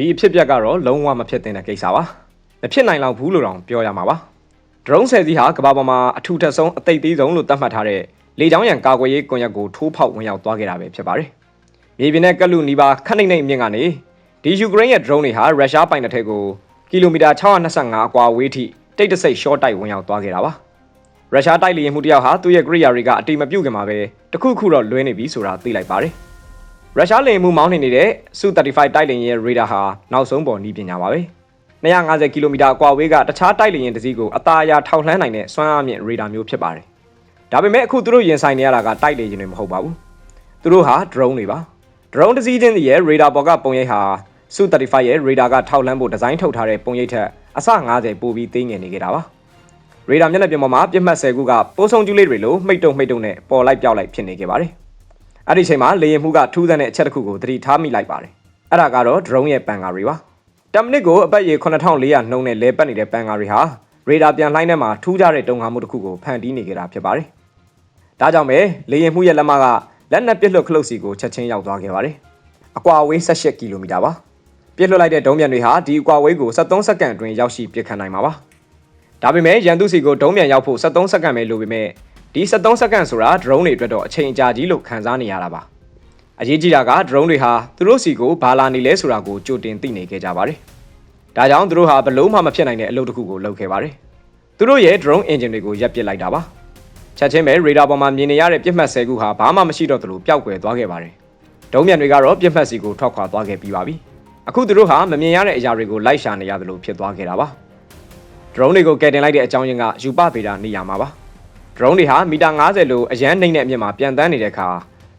ဒီအဖြစ်အပျက်ကတော့လုံးဝမဖြစ်သင့်တဲ့ကိစ္စပါမဖြစ်နိုင်လောက်ဘူးလို့တောင်ပြောရမှာပါဒရုန်းဆယ်စီးဟာကမ္ဘာပေါ်မှာအထူးထက်ဆုံးအသိသေးဆုံးလို့သတ်မှတ်ထားတဲ့လေကြောင်းရန်ကာကွယ်ရေးကွန်ရက်ကိုထိုးဖောက်ဝင်ရောက်သွားခဲ့တာပဲဖြစ်ပါတယ်မြေပြင်နဲ့ကက်လူနီးပါးခက်နှိမ့်နှိမ့်အမြင့်ကနေဒီယူကရိန်းရဲ့ဒရုန်းတွေဟာရုရှားပိုင်တဲ့ထက်ကိုကီလိုမီတာ625အကွာဝေးထိတိတ်တဆိတ်ရှော့တိုက်ဝင်ရောက်သွားခဲ့တာပါရုရှားတိုက်လေယာဉ်မှုတစ်ယောက်ဟာသူ့ရဲ့ကရိယာတွေကအတိမပြုတ်ခင်မှာပဲတခုခုတော့လွဲနေပြီဆိုတာသိလိုက်ပါတယ် ရုရှားလေယာဉ်မှုမောင်းနေနေတဲ့ Su-35 တိုက်လေယာဉ်ရဲ့ရေဒါဟာနောက်ဆုံးပေါ်နီးပညာပါပဲ250ကီလိုမီတာအကွာဝေးကတခြားတိုက်လေယာဉ်တစ်စီးကိုအသားအရာထောက်လှမ်းနိုင်တဲ့စွမ်းအားမြင့်ရေဒါမျိုးဖြစ်ပါတယ်ဒါပေမဲ့အခုသူတို့ရင်ဆိုင်နေရတာကတိုက်လေယာဉ်တွေမဟုတ်ပါဘူးသူတို့ဟာ drone တွေပါ drone တစ်စီးချင်းစီရဲ့ရေဒါပေါ်ကပုံရိပ်ဟာ Su-35 ရဲ့ရေဒါကထောက်လှမ်းဖို့ဒီဇိုင်းထုတ်ထားတဲ့ပုံရိပ်ထက်အဆ90ပိုပြီးသေးငယ်နေကြတာပါရေဒါမျက်နှာပြင်ပေါ်မှာပြစ်မှတ်10ခုကပိုးဆုံးကျူးလေးတွေလိုမိတ်တုံမိတ်တုံနဲ့ပေါ်လိုက်ပြောက်လိုက်ဖြစ်နေခဲ့ပါတယ် အဲ့ဒီချိန်မှာလေရင်မှုကထူးဆန်းတဲ့အချက်တစ်ခုကိုသတိထားမိလိုက်ပါတယ်အဲ့ဒါကတော့ drone ရဲ့ပန်ကာတွေပါတမနစ်ကိုအပတ်ရေ9400နှုန်းနဲ့လဲပတ်နေတဲ့ပန်ကာတွေဟာရေဒါပြန်လှိုင်းထဲမှာထူးခြားတဲ့တုံ့ခါမှုတစ်ခုကိုဖန်တီးနေကြတာဖြစ်ပါတယ်ဒါကြောင့်ပဲလေရင်မှုရဲ့လက်မကလက်နက်ပစ်လွတ်ခလုတ်စီကိုချက်ချင်းရောက်သွားခဲ့ပါတယ်အကွာအဝေး18ကီလိုမီတာပါပြစ်လွတ်လိုက်တဲ့ဒုံးပြန်တွေဟာဒီအကွာဝေးကို73စက္ကန့်အတွင်းရောက်ရှိပစ်ခတ်နိုင်မှာပါဒါပေမဲ့ရန်သူစီကိုဒုံးပြန်ရောက်ဖို့73စက္ကန့်ပဲလိုပေမဲ့ ဒီ73စက္ကန့်ဆိုတာ drone တွေအတွက်တော့အချိန်အကြာကြီးလို့ခန်းစားနေရတာပါအရေးကြီးတာက drone တွေဟာသူတို့စီကိုဘာလာနေလဲဆိုတာကိုကြိုတင်သိနေခဲ့ကြပါတယ်ဒါကြောင့်သူတို့ဟာဘလို့မှမဖြစ်နိုင်တဲ့အလုပ်တစ်ခုကိုလုပ်ခဲ့ပါတယ်သူတို့ရဲ့ drone engine တွေကိုရပ်ပစ်လိုက်တာပါချက်ချင်းပဲ radar ပေါ်မှာမြင်နေရတဲ့ပြစ်မှတ်10ခုဟာဘာမှမရှိတော့သလိုပျောက်ကွယ်သွားခဲ့ပါတယ်ဒုံးပြန်တွေကတော့ပြစ်မှတ်စီကိုထွက်ခွာသွားခဲ့ပြီးပါပြီအခုသူတို့ဟာမမြင်ရတဲ့အရာတွေကိုလိုက်ရှာနေရသလိုဖြစ်သွားခဲ့တာပါ drone တွေကိုကယ်တင်လိုက်တဲ့အကြောင်းရင်းကယူပဗေဒနေရာမှာပါ drone တွေဟာမီတာ90လိုအရန်နှိမ့်တဲ့အမြင့်မှာပြန်တန်းနေတဲ့အခါ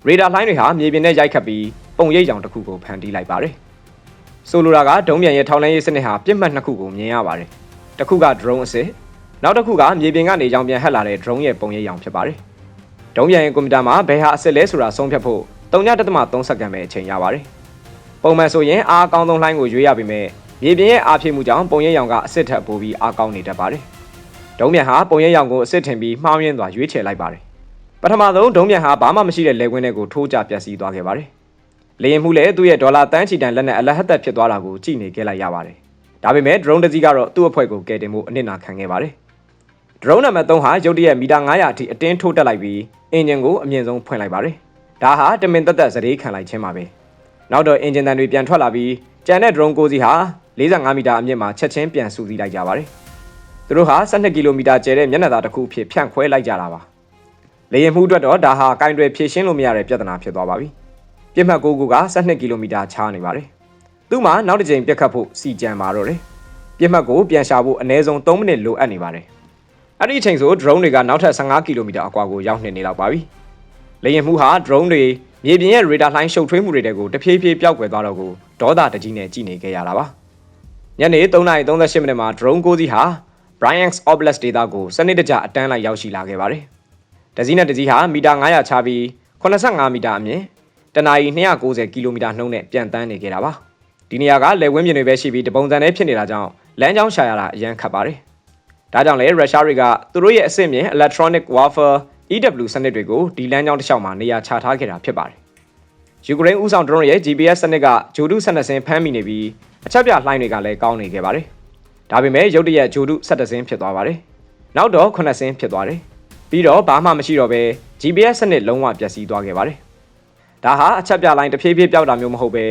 ရေဒါလိုင်းတွေဟာမြေပြင်နဲ့ရိုက်ခတ်ပြီးပုံရိပ်ကြောင်တစ်ခုကိုဖန်တီးလိုက်ပါတယ်ဆိုလိုတာကဒုံးပြန်ရဲ့ထောက်လှမ်းရေးစနစ်ဟာပြစ်မှတ်နှစ်ခုကိုမြင်ရပါတယ်တစ်ခုက drone အစစ်နောက်တစ်ခုကမြေပြင်ကနေကြောင်ပြန်ဟက်လာတဲ့ drone ရဲ့ပုံရိပ်ရောင်ဖြစ်ပါတယ်ဒုံးပြန်ရဲ့ကွန်ပျူတာမှာဘယ်ဟာအစစ်လဲဆိုတာဆုံးဖြတ်ဖို့3.3စက္ကန့်ပဲအချိန်ရပါတယ်ပုံမှန်ဆိုရင်အားအကောင်းဆုံးလှိုင်းကိုရွေးရပေမဲ့မြေပြင်ရဲ့အားဖြည့်မှုကြောင့်ပုံရိပ်ရောင်ကအစစ်ထက်ပိုပြီးအားကောင်းနေတတ်ပါတယ် ဒုံးပြန်ဟာပုံရိပ်ရောင်ကိုအစစ်ထင်ပြီးမှောင်းရင်းစွာရွေးချယ်လိုက်ပါတယ်ပထမဆုံးဒုံးပြန်ဟာဘာမှမရှိတဲ့လေကွင်းတွေကိုထိုးကျပျက်စီးသွားခဲ့ပါတယ်လေရင်မှုလည်းသူ့ရဲ့ဒေါ်လာတန်းချီတန်လက်နဲ့အလဟတ်သက်ဖြစ်သွားတာကိုကြည့်နေခဲ့လိုက်ရပါတယ်ဒါပေမဲ့ drone တစ်စီးကတော့သူ့အဖွဲ့ကိုကယ်တင်မှုအနစ်နာခံခဲ့ပါတယ် drone နံပါတ်3ဟာရုတ်တရက်မီတာ900အထိအတင်းထိုးတက်လိုက်ပြီးအင်ဂျင်ကိုအမြင့်ဆုံးဖွင့်လိုက်ပါတယ်ဒါဟာတမင်သက်သက်စရေးခံလိုက်ခြင်းပါပဲနောက်တော့အင်ဂျင်တန်တွေပြန်ထွက်လာပြီးကြံတဲ့ drone ကိုစီဟာ45မီတာအမြင့်မှာချက်ချင်းပြန်ဆူစီးလိုက်ကြပါတယ် သူတို့ဟာ12ကီလိုမီတာကျယ်တဲ့မျက်နှာသာတစ်ခုဖြစ်ဖြန့်ခွဲလိုက်ကြတာပါလေယာဉ်မှုအတွက်တော့ဒါဟာကင်တွေဖြည့်ရှင်းလို့မရတဲ့ပြဿနာဖြစ်သွားပါပြီပြစ်မှတ်ကိုကူက12ကီလိုမီတာခြားနေပါတယ်သူ့မှာနောက်တစ်ကြိမ်ပြတ်ခတ်ဖို့စီကြံပါတော့တယ်ပြစ်မှတ်ကိုပြန်ရှာဖို့အနည်းဆုံး3မိနစ်လိုအပ်နေပါတယ်အဲ့ဒီအချိန်ဆို drone တွေကနောက်ထပ်15ကီလိုမီတာအကွာကိုရောက်နေနေလောက်ပါပြီလေယာဉ်မှုဟာ drone တွေမြေပြင်ရဲ့ radar line ရှုပ်ထွေးမှုတွေတဲကိုတဖြည်းဖြည်းပျောက်ကွယ်သွားတော့ကိုဒေါသတကြီးနဲ့ကြည်နေခဲ့ရတာပါညနေ3:38မိနစ်မှာ drone ကိုစီးဟာ Bryansk Oblast ဒေသကိုစနစ်တကျအတန်းလိုက်ရောက်ရှိလာခဲ့ပါတယ်။တစည်းနဲ့တစည်းဟာမီတာ900ချပြီး85မီတာအမြင့်တနအီ290ကီလိုမီတာနှုန်းနဲ့ပြန်တန်းနေခဲ့တာပါ။ဒီနေရာကလယ်ဝင်းပြင်တွေပဲရှိပြီးတပုံစံနဲ့ဖြစ်နေတာကြောင့်လမ်းကြောင်းရှာရတာအရန်ခက်ပါတယ်။ဒါကြောင့်လေရုရှားတွေကသူတို့ရဲ့အဆင့်မြင့် electronic warfare EW စနစ်တွေကိုဒီလမ်းကြောင်းတစ်လျှောက်မှာနေရာချထားခဲ့တာဖြစ်ပါတယ်။ယူကရိန်းဦးဆောင် drone ရဲ့ GPS စနစ်ကဂျိုဒု12စင်းဖမ်းမိနေပြီးအချက်ပြလှိုင်းတွေကလည်းကောင်းနေခဲ့ပါတယ်။ ဒါပေမဲ့ရုတ်တရက်ဂျိုဒု17စင်းဖြစ်သွားပါတယ်။နောက်တော့9စင်းဖြစ်သွားတယ်။ပြီးတော့ဘာမှမရှိတော့ဘဲ GPS စနစ်လုံးဝပျက်စီးသွားခဲ့ပါတယ်။ဒါဟာအချက်ပြလှိုင်းတဖြည်းဖြည်းပျောက်တာမျိုးမဟုတ်ဘဲ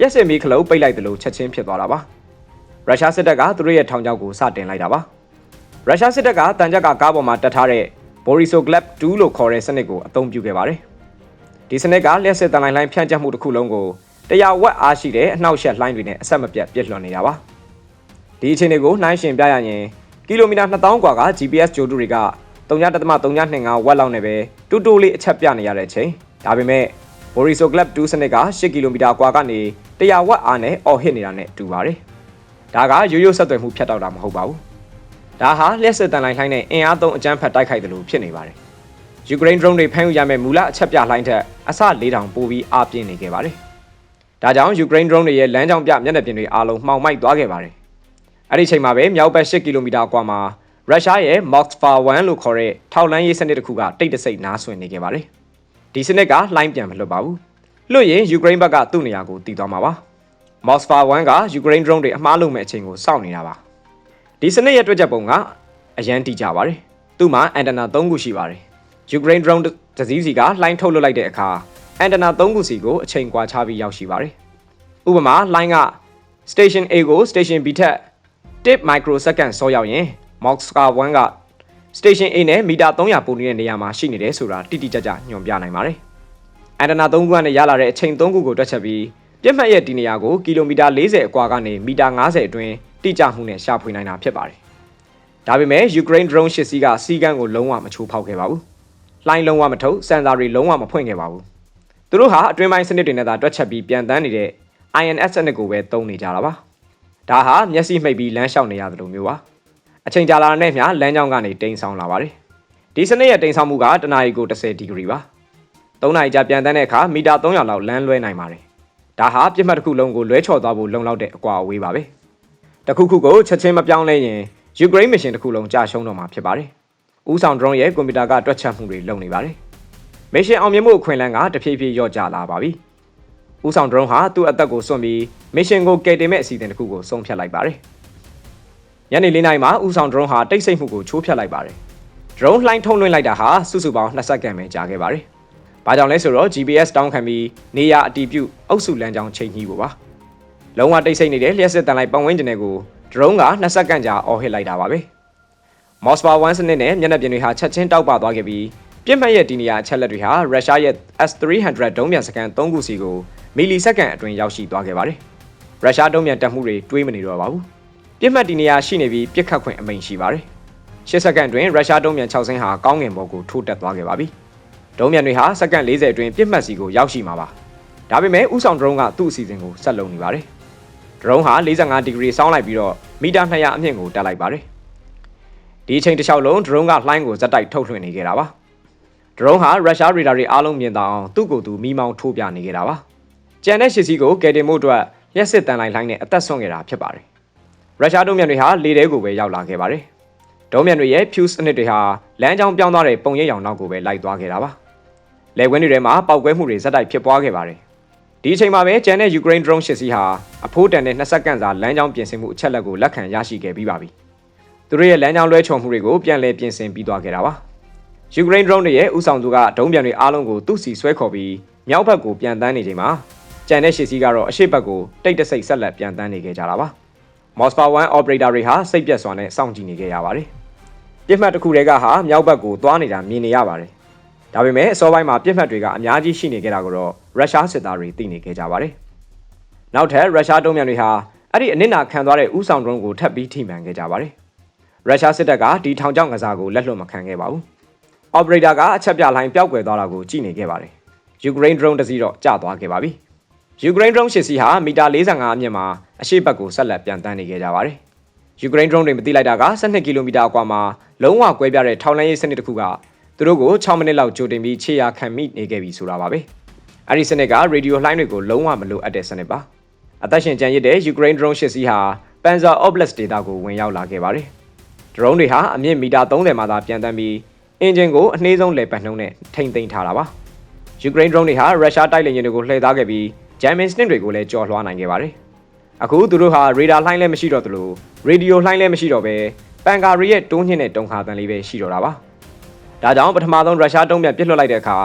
ရက်စင်မီခလုတ်ပိတ်လိုက်သလိုချက်ချင်းဖြစ်သွားတာပါ။ရုရှားစစ်တပ်ကသူတို့ရဲ့ထောင်ချောက်ကိုစတင်လိုက်တာပါ။ရုရှားစစ်တပ်ကတန်ကြပ်ကကားပေါ်မှာတက်ထားတဲ့ Borisoglev 2လို့ခေါ်တဲ့စနစ်ကိုအသုံးပြုခဲ့ပါတယ်။ဒီစနစ်ကလျှက်စစ်တန်လိုင်းလိုင်းဖြန့်ကျက်မှုတစ်ခုလုံးကိုတရားဝက်အားရှိတဲ့အနှောက်အယှက်လှိုင်းတွေနဲ့အဆက်မပြတ်ပြစ်လွှတ်နေတာပါ။ ဒီအခြေအနေကိုနှိုင်းယှဉ်ပြရရင်ကီလိုမီတာ2000กว่าက GPS ဂျိုတူတွေက3.325ဝက်လောက်နဲ့ပဲတူတူလေးအချက်ပြနေရတဲ့အချိန်ဒါပေမဲ့ Borisoglev 2စနစ်က10ကီလိုမီတာกว่าကနေ100ဝက်အားနဲ့အော်ဟစ်နေတာနဲ့တူပါတယ်။ဒါကရိုးရိုးဆက်သွယ်မှုဖြတ်တောက်တာမဟုတ်ပါဘူး။ဒါဟာလျှက်စစ်တန်လိုင်းလှိုင်းနဲ့အင်အားသုံးအကြမ်းဖက်တိုက်ခိုက်တယ်လို့ဖြစ်နေပါတယ်။ယူကရိန်း drone တွေဖမ်းယူရမယ့်မူလအချက်ပြလှိုင်းထက်အဆ4000ပိုပြီးအားပြင်းနေခဲ့ပါတယ်။ဒါကြောင့်ယူကရိန်း drone တွေရဲ့လမ်းကြောင်းပြမျက်နှာပြင်တွေအားလုံးမှောင်မိုက်သွားခဲ့ပါတယ်။ အဲ့ဒီချိန်မှာပဲမြောက်ဘက်10ကီလိုမီတာအကွာမှာရုရှားရဲ့ Moskva 1လို့ခေါ်တဲ့ထောက်လန်းရေးစနစ်တစ်ခုကတိတ်တဆိတ်နားဆွင့်နေခဲ့ပါတယ်။ဒီစနစ်ကလှိုင်းပြန်မလွတ်ပါဘူးလွတ်ရင်ယူကရိန်းဘက်ကသူ့နေရာကိုတည်သွားမှာပါ Moskva 1က Ukraine drone တွေအမှားလုပ်မဲ့အချိန်ကိုစောင့်နေတာပါဒီစနစ်ရဲ့တွေ့ချက်ပုံကအရန်တိကြပါတယ်သူ့မှာအန်တနာ3ခုရှိပါတယ် Ukraine drone တစ်စီးစီကလှိုင်းထုတ်လွှတ်လိုက်တဲ့အခါအန်တနာ3ခုစီကိုအချိန်ကွာခြားပြီးရောက်ရှိပါတယ်ဥပမာလှိုင်းက station A ကို station B ထက် 1 microsecond စောရောက်ရင် Moskva 1က station A နဲ့မီတာ300ပိုနေတဲ့နေရာမှာရှိနေတယ်ဆိုတာတိတိကျကျညွှန်ပြနိုင်ပါတယ်အန်တနာ3ခုကနေရလာတဲ့အချိန်3ခုကိုတွက်ချက်ပြီးပြစ်မှတ်ရဲ့ဒီနေရာကိုကီလိုမီတာ40အကွာကနေမီတာ90အတွင်းတိကျမှုနဲ့ရှာဖွေနိုင်တာဖြစ်ပါတယ်။ဒါပေမဲ့ Ukraine drone ရှစ်စီးကစီးကန်းကိုလုံးဝမချိုးဖောက်ခဲ့ပါဘူး။လှိုင်းလုံးဝမထုတ်စင်ဆာတွေလုံးဝမဖွင့်ခဲ့ပါဘူး။သူတို့ဟာအတွင်းပိုင်းစနစ်တွေနဲ့သာတွက်ချက်ပြီးပြန်တန်းနေတဲ့ INS စနစ်ကိုပဲသုံးနေကြတာပါ။ ဒါဟာမျက်စိမှိတ်ပြီးလမ်းလျှောက်နေရတယ်လို့မျိုးပါ။အချိန်ကြာလာတဲ့မျှလမ်းကြောင်းကနေတိမ်ဆောင်လာပါတယ်။ဒီစနစ်ရဲ့တိမ်ဆောင်မှုကတနာရီကို30ဒီဂရီပါ။3နာရီကြာပြန်တန်းတဲ့အခါမီတာ300လောက်လမ်းလွဲနိုင်ပါတယ်။ဒါဟာပြစ်မှတ်တစ်ခုလုံးကိုလွဲချော်သွားဖို့လုံလောက်တဲ့အကွာအဝေးပါပဲ။တခုခုကိုချက်ချင်းမပြောင်းလဲရင်ယူကရိန်းမရှင်တစ်ခုလုံးကြာရှုံးတော့မှာဖြစ်ပါတယ်။ဦးဆောင် drone ရဲ့ကွန်ပျူတာကတွက်ချက်မှုတွေလုပ်နေပါတယ်။မရှင်အောင်မြင်မှုအခွင့်အလမ်းကတဖြည်းဖြည်းလျော့ကျလာပါပြီ။ ဦးဆောင် drone ဟာသူ့အသက်ကိုစွန့်ပြီးမရှင်ကိုကယ်တင်မဲ့အစီအစဉ်တစ်ခုကိုဆုံးဖြတ်လိုက်ပါတယ်။ညနေ၄နာရီမှာဦးဆောင် drone ဟာတိတ်ဆိတ်မှုကိုချိုးဖျက်လိုက်ပါတယ်။ drone လှိုင်းထုံးလွှင့်လိုက်တာဟာစုစုပေါင်း20စက္ကန့်ပဲကြာခဲ့ပါတယ်။ဘာကြောင့်လဲဆိုတော့ GPS တောင်းခံပြီးနေရအတီးပြုတ်အုပ်စုလမ်းကြောင်းချိန်ကြီးဖို့ပါ။လုံးဝတိတ်ဆိတ်နေတဲ့လျှက်စစ်တန်လိုက်ပတ်ဝန်းကျင်တွေကို drone က20စက္ကန့်ကြာအော်ဟစ်လိုက်တာပါပဲ။ Moskva 1စနစ်နဲ့မျက်နှာပြင်တွေဟာချက်ချင်းတောက်ပသွားခဲ့ပြီး ပြစ်မှတ်ရဲ့ဒီနေရာအချက်လက်တွေဟာရုရှားရဲ့ S300 ဒုံးပြန်စကန်3ခုစီကိုမီလီစက္ကန့်အတွင်းရောက်ရှိသွားခဲ့ပါတယ်။ရုရှားဒုံးပြန်တက်မှုတွေတွေးမနေတော့ပါဘူး။ပြစ်မှတ်ဒီနေရာရှိနေပြီးပြစ်ခတ်ခွင့်အမိန့်ရှိပါတယ်။10စက္ကန့်အတွင်းရုရှားဒုံးပြန်6စင်းဟာကောင်းကင်ဘက်ကိုထိုးတက်သွားခဲ့ပါပြီ။ဒုံးပြန်တွေဟာစက္ကန့်40အတွင်းပြစ်မှတ်စီကိုရောက်ရှိမှာပါ။ဒါပေမဲ့ဥဆောင် drone ကသူ့အစီအစဉ်ကိုဆက်လုပ်နေပါတယ်။ drone ဟာ45ဒီဂရီစောင်းလိုက်ပြီးတော့မီတာ200အမြင့်ကိုတက်လိုက်ပါတယ်။ဒီအချိန်တစ်လျှောက်လုံး drone ကလှိုင်းကိုဇက်တိုက်ထုတ်လွှင့်နေခဲ့တာပါ။ drone ဟာရုရှားရေဒါတွေအားလုံးမြင်တော့အောင်သူ့ကိုယ်သူမိမောင်းထိုးပြနေခဲ့တာပါ။ကြံတဲ့ရှစ်စီးကိုကယ်တင်မှုအတွက်လျှက်စစ်တန်လိုက်လှိုင်းနဲ့အသက်ဆုံးခဲ့တာဖြစ်ပါတယ်။ရုရှားဒုံးမြန်တွေဟာလေထဲကိုပဲရောက်လာခဲ့ပါတယ်။ဒုံးမြန်တွေရဲ့ fuse စနစ်တွေဟာလမ်းကြောင်းပြောင်းသွားတဲ့ပုံရိပ်ရောင်နောက်ကိုပဲလိုက်သွားခဲ့တာပါ။လယ်ကွင်းတွေထဲမှာပောက်ကွဲမှုတွေဇက်တိုက်ဖြစ်ပွားခဲ့ပါတယ်။ဒီအချိန်မှာပဲကျန်တဲ့ Ukraine drone ရှစ်စီးဟာအဖိုးတန်တဲ့20စက္ကန့်စာလမ်းကြောင်းပြင်ဆင်မှုအချက်လက်ကိုလက်ခံရရှိခဲ့ပြီးပါပြီ။သူတို့ရဲ့လမ်းကြောင်းလွှဲချော်မှုတွေကိုပြန်လည်ပြင်ဆင်ပြီးသွားခဲ့တာပါ။ Ukraine drone တွေရဲ့ဥဆောင်သူကဒုံးပြန်တွေအားလုံးကိုသူ့စီဆွဲခေါ်ပြီးမြောက်ဘက်ကိုပြန်တန်းနေချိန်မှာကြံတဲ့ရှစ်စီးကတော့အရှိတ်ဘက်ကိုတိတ်တဆိတ်ဆက်လက်ပြန်တန်းနေခဲ့ကြတာပါ။ Moskva 1 operator တွေဟာစိတ်ပြတ်စွာနဲ့စောင့်ကြည့်နေခဲ့ရပါတယ်။ပြစ်မှတ်တစ်ခုတည်းကဟာမြောက်ဘက်ကိုသွားနေတာမြင်နေရပါတယ်။ဒါပေမဲ့အစောပိုင်းမှာပြစ်မှတ်တွေကအများကြီးရှိနေခဲ့တာကိုတော့ရုရှားစစ်သားတွေသိနေခဲ့ကြပါတယ်။နောက်ထပ်ရုရှားတုံးမြန်တွေဟာအဲ့ဒီအနစ်နာခံသွားတဲ့ဥဆောင် drone ကိုထပ်ပြီးထိမှန်ခဲ့ကြပါတယ်။ရုရှားစစ်တပ်ကဒီထောင်ချောင်းကစားကိုလက်လွတ်မခံခဲ့ပါဘူး။ operator ကအချက်ပြလိုင်းပျောက်ကွယ်သွားတာကိုကြည့်နေခဲ့ပါတယ်။ Ukraine drone တစ်စီးတော့ကျသွားခဲ့ပါပြီ။ Ukraine drone ရှစ်စီးဟာမီတာ45အမြင့်မှာအရှိတ်ဘက်ကိုဆက်လက်ပြန်တန်းနေခဲ့ကြပါတယ်။ Ukraine drone တွေမသိလိုက်တာက12ကီလိုမီတာအကွာမှာလုံးဝကွဲပြားတဲ့ထောက်လန်းရေးစနစ်တစ်ခုကသူတို့ကို6မိနစ်လောက်ကြိုတင်ပြီးခြေရာခံမိနေခဲ့ပြီဆိုတာပါပဲ။အဲဒီစနစ်ကရေဒီယိုလှိုင်းတွေကိုလုံးဝမလိုအပ်တဲ့စနစ်ပါ။အသက်ရှင်ကျန်ရစ်တဲ့ Ukraine drone ရှစ်စီးဟာ Panzer Oblast ဒေတာကိုဝင်ရောက်လာခဲ့ပါတယ်။ drone တွေဟာအမြင့်မီတာ30မှာသာပြန်တန်းပြီး အင်ဂျင်ကိုအနှေးဆုံးလေပတ်နှုန်းနဲ့ထိမ့်သိမ်းထားတာပါ။ Ukraine drone တွေဟာရုရှားတိုက်လေယာဉ်တွေကိုလှည့်သားခဲ့ပြီး German စနစ်တွေကိုလည်းကြော်လွှားနိုင်ခဲ့ပါတယ်။အခုသူတို့ဟာရေဒါလှိုင်းလည်းမရှိတော့သလိုရေဒီယိုလှိုင်းလည်းမရှိတော့ပဲပန်ကာရီရဲ့တွန်းညှင်းတဲ့တုံခါတန်လေးပဲရှိတော့တာပါ။ဒါကြောင့်ပထမဆုံးရုရှားတုံးပြန်ပစ်လွှတ်လိုက်တဲ့အခါ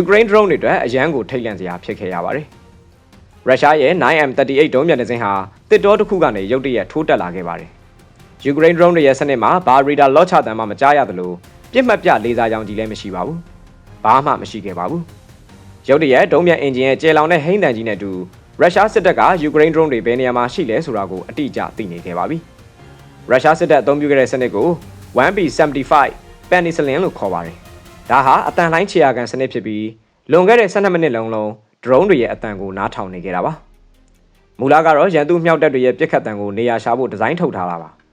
Ukraine drone တွေအတွက်အရန်ကိုထိတ်လန့်စရာဖြစ်ခဲ့ရပါတယ်။ရုရှားရဲ့ 9M38 ဒုံးပြန်တဲ့စင်းဟာတစ်တောတစ်ခုကနေရုတ်တရက်ထိုးတက်လာခဲ့ပါတယ်။ Ukraine drone တွေရဲ့စနစ်မှာဘာရေဒါလော့ချတန်မှမကြားရသလို ပြစ်မှတ်ပြလေစာရောင်ကြီးလည်းမရှိပါဘူး။ဘာမှမရှိခဲ့ပါဘူး။ရုတ်တရက်ဒုံးပြန်အင်ဂျင်ရဲ့ကျဲလောင်တဲ့ဟိန်းတန်ကြီးနဲ့အတူရုရှားစစ်တပ်ကယူကရိန်း drone တွေဘယ်နေရာမှာရှိလဲဆိုတာကိုအတိအကျသိနေခဲ့ပါပြီ။ရုရှားစစ်တပ်အသုံးပြုခဲ့တဲ့စနစ်ကို 1B75 penicillin လို့ခေါ်ပါတယ်။ဒါဟာအတန်လှိုင်းခြေရာခံစနစ်ဖြစ်ပြီးလွန်ခဲ့တဲ့12မိနစ်လုံးလုံး drone တွေရဲ့အတန်ကိုနားထောင်နေခဲ့တာပါ။မူလကတော့ရန်သူမြောက်တပ်တွေရဲ့ပြစ်ခတ်တံကိုနေရာရှာဖို့ဒီဇိုင်းထုတ်ထားတာပါ။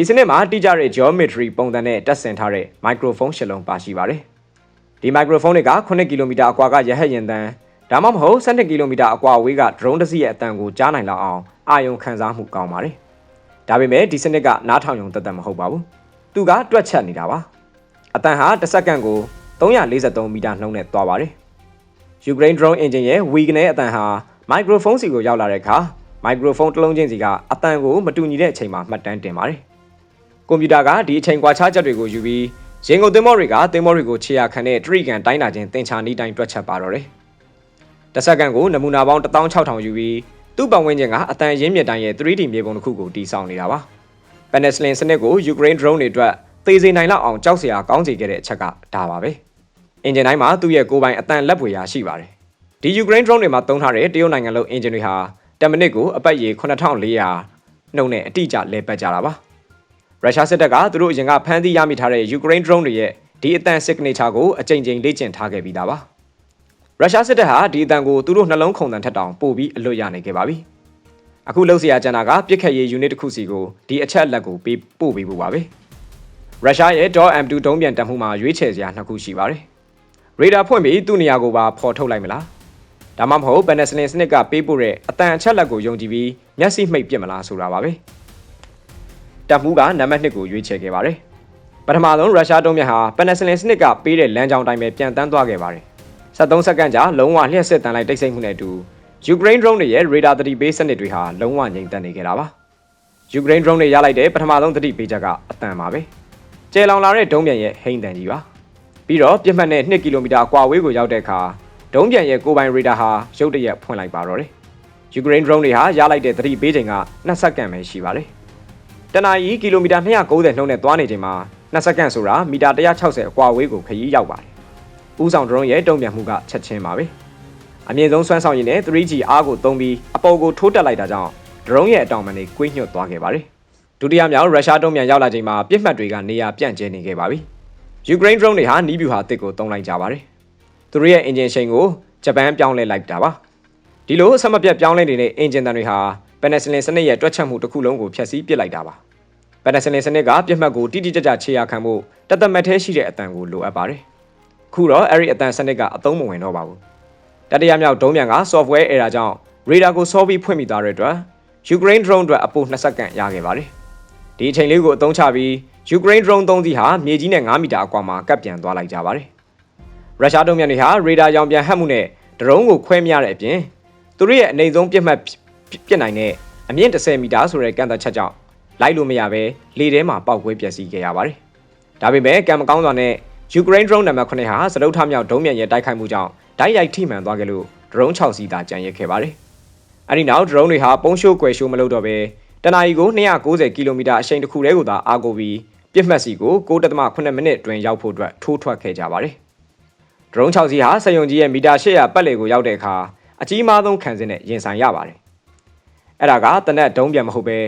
ဒီစနစ်မှာတိကျတဲ့ geometry ပုံစံနဲ့တက်ဆင်ထားတဲ့ microphone ရှစ်လုံးပါရှိပါတယ်။ဒီ microphone တွေက9ကီလိုမီတာအကွာကရဟတ်ယာဉ်တန်းဒါမှမဟုတ်12ကီလိုမီတာအကွာအဝေးက drone တစ်စီးရဲ့အတန်ကိုကြားနိုင်လောက်အောင်အာရုံခံစားမှုကောင်းပါတယ်။ဒါပေမဲ့ဒီစနစ်ကနားထောင်ရုံသက်သက်မဟုတ်ပါဘူး။သူကတွက်ချက်နေတာပါ။အတန်ဟာတစ်စက္ကန့်ကို343မီတာနှုန်းနဲ့သွားပါတယ်။ Ukraine drone engine ရဲ့ weak နဲ့အတန်ဟာ microphone စီကိုရောက်လာတဲ့အခါမိုက်ခရိုဖုန်းတစ်လုံးချင်းစီကအတန်ကိုမတူညီတဲ့အချိန်မှာမှတ်တမ်းတင်ပါတယ် ကွန်ပျူတာကဒီအချိန်ကွာခြားချက်တွေကိုယူပြီးရင်ကုန်သင်္ဘောတွေကသင်္ဘောတွေကိုခြေရခံတဲ့တရိကန်တိုင်းတာချင်းသင်္ချာနီးတိုင်းတွက်ချက်ပါတော့တယ်တစ်စက္ကန့်ကိုနမူနာပေါင်း16000ယူပြီးသူ့ပတ်ဝန်းကျင်ကအတန်ရင်းမြစ်တိုင်းရဲ့ 3D မြေပုံတစ်ခုကိုတည်ဆောက်နေတာပါ Penicillin စနစ်ကို Ukraine drone တွေအတွက်သေစေနိုင်လောက်အောင်ကြောက်စရာကောင်းစေခဲ့တဲ့အချက်ကဒါပါပဲအင်ဂျင်တိုင်းမှာသူ့ရဲ့ကိုယ်ပိုင်အတန်လက်ပွေရာရှိပါတယ်ဒီ Ukraine drone တွေမှာသုံးထားတဲ့တရုတ်နိုင်ငံလုံးအင်ဂျင်တွေဟာ10မိနစ်ကိုအပတ်ရေ9400နှုန်းနဲ့အတိအကျလဲပတ်ကြတာပါ ရုရှားစစ်တပ်ကသူတို့အရင်ကဖမ်းဆီးရမိထားတဲ့ Ukraine drone တွေရဲ့ဒီအတန် signature ကိုအကြိမ်ကြိမ်လေ့ကျင့်ထားခဲ့ပြီးသားပါရုရှားစစ်တပ်ဟာဒီအတန်ကိုသူတို့နှလုံးခုန်တန်ထက်တောင်ပို့ပြီးအလွတ်ရနိုင်ခဲ့ပါပြီအခုလှုပ်ရှားကြတာကပြစ်ခတ်ရေး unit တစ်ခုစီကိုဒီအချက်လက်ကိုပေးပို့ပေးဖို့ပါပဲရုရှားရဲ့ .m2 ဒုံးပြန်တက်မှုမှာရွေးချယ်စရာနှစ်ခုရှိပါတယ်ရေဒါဖွင့်ပြီးသူ့နေရာကိုပါဖော်ထုတ်လိုက်မလားဒါမှမဟုတ် Penicillin စနစ်ကပေးပို့တဲ့အတန်အချက်လက်ကိုယုံကြည်ပြီးမျက်စိမှိတ်ပြစ်မလားဆိုတာပါပဲ တပ်မှုကနံပါတ်1ကိုရွေးချယ်ခဲ့ပါတယ်ပထမဆုံးရုရှားတုံးမြတ်ဟာ Penicillin စနစ်ကပေးတဲ့လမ်းကြောင်းတိုင်းပဲပြန်တန်းသွားခဲ့ပါတယ်73စက္ကန့်ကြာလုံးဝလျှက်စစ်တန်လိုက်တိတ်ဆိတ်မှုနဲ့အတူ Ukraine drone တွေရဲ့ radar သတိပေးစနစ်တွေဟာလုံးဝငြိမ်သက်နေခဲ့တာပါ Ukraine drone တွေရလိုက်တဲ့ပထမဆုံးသတိပေးချက်ကအတန်ပါပဲကျဲလောင်လာတဲ့ဒုံးပြန်ရဲ့ဟိန်းတန်ကြီးပါပြီးတော့ပြစ်မှတ်နဲ့2ကီလိုမီတာကွာဝေးကိုရောက်တဲ့အခါဒုံးပြန်ရဲ့ကိုပိုင် radar ဟာရုတ်တရက်ဖွင့်လိုက်ပါတော့တယ် Ukraine drone တွေဟာရလိုက်တဲ့သတိပေးချိန်က2စက္ကန့်ပဲရှိပါတယ် တနအီကီလိုမီတာ290နှုန်းနဲ့သွားနေချိန်မှာ2စက္ကန့်ဆိုတာမီတာ160အကွာဝေးကိုခရီးရောက်ပါတယ်ဦးဆောင် drone ရဲ့တုံ့ပြန်မှုကချက်ချင်းပါပဲအမြင့်ဆုံးစွမ်းဆောင်ရည်နဲ့ 3G အားကိုသုံးပြီးအပေါ်ကိုထိုးတက်လိုက်တာကြောင့် drone ရဲ့အတောင်ပံတွေကွေးညွတ်သွားခဲ့ပါတယ်ဒုတိယမြောက်ရုရှားတုံ့ပြန်ရောက်လာချိန်မှာပြစ်မှတ်တွေကနေရာပြန့်ကျဲနေခဲ့ပါပြီ။ Ukraine drone တွေဟာနီးဗျူဟာတစ်ကိုတုံးလိုက်ကြပါတယ်။သူတို့ရဲ့ engine ရှိန်ကိုဂျပန်ပြောင်းလဲလိုက်တာပါ။ဒီလိုအဆက်မပြတ်ပြောင်းလဲနေတဲ့ engine တ န်တွေဟာ Penicillin စနစ်ရဲ့တွက်ချက်မှုတစ်ခုလုံးကိုဖျက်ဆီးပစ်လိုက်တာပါ။ Penicillin စနစ်ကပြစ်မှတ်ကိုတိတိကျကျခြေရာခံမှုတသက်မက်သေးရှိတဲ့အတန်ကိုလိုအပ်ပါတယ်။ခုတော့အဲ့ဒီအတန်စနစ်ကအသုံးမဝင်တော့ပါဘူး။တတိယမြောက်ဒုံးမြန်က software error ကြောင့် radar ကိုစောပြီးဖွင့်မိသွားတဲ့အတွက် Ukraine drone အတွက်အပို2စက္ကန့်ရခဲ့ပါတယ်။ဒီအချိန်လေးကိုအသုံးချပြီး Ukraine drone 3စီးဟာမြေကြီးနဲ့9မီတာအကွာမှာကပ်ပြန်သွားလိုက်ကြပါတယ်။ရုရှားတုံးမြန်တွေဟာ radar ရောင်ပြန်ဟပ်မှုနဲ့ဒရုန်းကိုခွဲမရတဲ့အပြင်သူတို့ရဲ့အနေဆုံးပြစ်မှတ် ပြစ်နိုင်တဲ့အမြင့်30မီတာဆိုတဲ့ကန့်သက်ချက်ကြောင့်လိုက်လို့မရဘဲလေထဲမှာပောက်ကွဲပျက်စီးခဲ့ရပါတယ်။ဒါပေမဲ့ကံမကောင်းစွာနဲ့ Ukraine drone နံပါတ်9ဟာစတုထမြောက်ဒုံးမြန်ရဲ့တိုက်ခိုက်မှုကြောင့်ဓာတ်ရိုက်ထိမှန်သွားခဲ့လို့ drone 6စီးသာကျန်ရစ်ခဲ့ပါတယ်။အဲဒီနောက် drone တွေဟာပုံရှိုးကွယ်ရှိုးမလုပ်တော့ဘဲတနအီကို290ကီလိုမီတာအရှိန်တစ်ခုတည်းကိုသာအားကိုပြီးပြစ်မှတ်စီကို9.8မိနစ်အတွင်းရောက်ဖို့အတွက်ထိုးထွက်ခဲ့ကြပါတယ်။ drone 6စီးဟာစက်ယုံကြီးရဲ့မီတာ800ပတ်လည်ကိုရောက်တဲ့အခါအကြီးမားဆုံးခံစစ်နဲ့ရင်ဆိုင်ရပါတယ်။ အဲ့ဒါကတနက်ဒုံးပြန်မဟုတ်ပဲ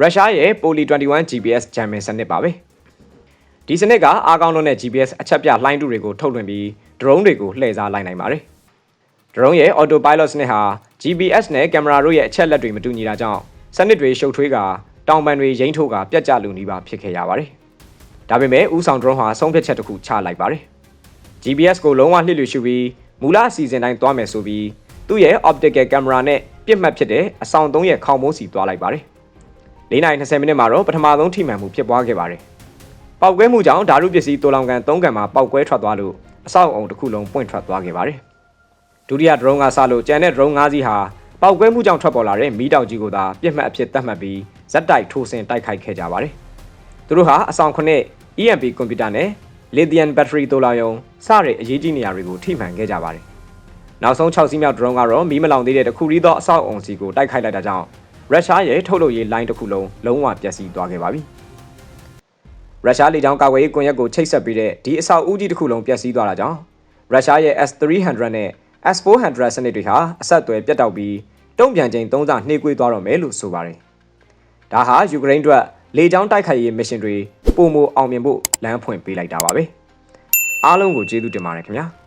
ရုရှားရဲ့ Poly 21 GPS ဂျမ်မင်စနစ်ပါပဲ။ဒီစနစ်ကအားကောင်းလွန်းတဲ့ GPS အချက်ပြလှိုင်းတူတွေကိုထုတ်လွှင့်ပြီး drone တွေကိုလှည့်စားလိုက်နိုင်ပါတယ်။ drone ရဲ့ autopilot စနစ်ဟာ GPS နဲ့ကင်မရာတို့ရဲ့အချက်လက်တွေမတူညီတာကြောင့်စနစ်တွေရှုပ်ထွေးကတောင်ပံတွေရိမ့်ထိုးကပြတ်ကျလူနီးပါဖြစ်ခဲ့ရပါတယ်။ဒါပေမဲ့ဥဆောင် drone ဟာဆုံးဖြတ်ချက်တစ်ခုချလိုက်ပါတယ်။ GPS ကိုလုံးဝလှစ်လူရှုပြီးမူလအစီအစဉ်တိုင်းသွားမယ်ဆိုပြီးသူ့ရဲ့ optical camera နဲ့ ပြစ်မှတ်ဖြစ်တဲ့အဆောင်သုံးရဲ့ခေါင်မိုးစီသွားလိုက်ပါတယ်။၄နိုင်20မိနစ်မှာတော့ပထမဆုံးထိမှန်မှုဖြစ်ပွားခဲ့ပါတယ်။ပောက်ကွဲမှုကြောင့်ဓာတုပစ္စည်းတိုလောင်ကန်၃ကန်မှာပောက်ကွဲထွက်သွားလို့အဆောက်အုံတစ်ခုလုံးပွင့်ထွက်သွားခဲ့ပါတယ်။ဒုတိယ drone ကစလို့ကျန်တဲ့ drone ၅စီးဟာပောက်ကွဲမှုကြောင့်ထွက်ပေါ်လာတဲ့မီးတောက်ကြီးကိုသာပြစ်မှတ်အဖြစ်သတ်မှတ်ပြီးဇက်တိုက်ထိုးဆင်တိုက်ခိုက်ခဲ့ကြပါတယ်။သူတို့ဟာအဆောင်ခုနှစ် EMP ကွန်ပျူတာနဲ့ lithium battery တိုလာယုံစတဲ့အရေးကြီးနေရာတွေကိုထိမှန်ခဲ့ကြပါတယ်။ နောက်ဆုံး6စီးမြောက် drone ကတော့မီးမလောင်သေးတဲ့တခုရီးသောအဆောက်အုံစီကိုတိုက်ခိုက်လိုက်တာကြောင့်ရုရှားရဲ့ထုတ်လုပ်ရေး line တစ်ခုလုံးလုံးဝပျက်စီးသွားခဲ့ပါပြီ။ရုရှားလေကြောင်းကာကွယ်ရေးကွန်ရက်ကိုချိတ်ဆက်ပြီးတဲ့ဒီအဆောက်အဦကြီးတစ်ခုလုံးပျက်စီးသွားတာကြောင့်ရုရှားရဲ့ S300 နဲ့ S400 စနစ်တွေဟာအဆက်အသွယ်ပြတ်တောက်ပြီးတုံ့ပြန်ချိန်သုံးစာနှေးကွေးသွားတော့မယ်လို့ဆိုပါတယ်။ဒါဟာယူကရိန်းအတွက်လေကြောင်းတိုက်ခိုက်ရေးမစ်ရှင်တွေပုံမအောင်မြင်ဖို့လမ်းဖွင့်ပေးလိုက်တာပါပဲ။အားလုံးကိုကျေးဇူးတင်ပါတယ်ခင်ဗျာ။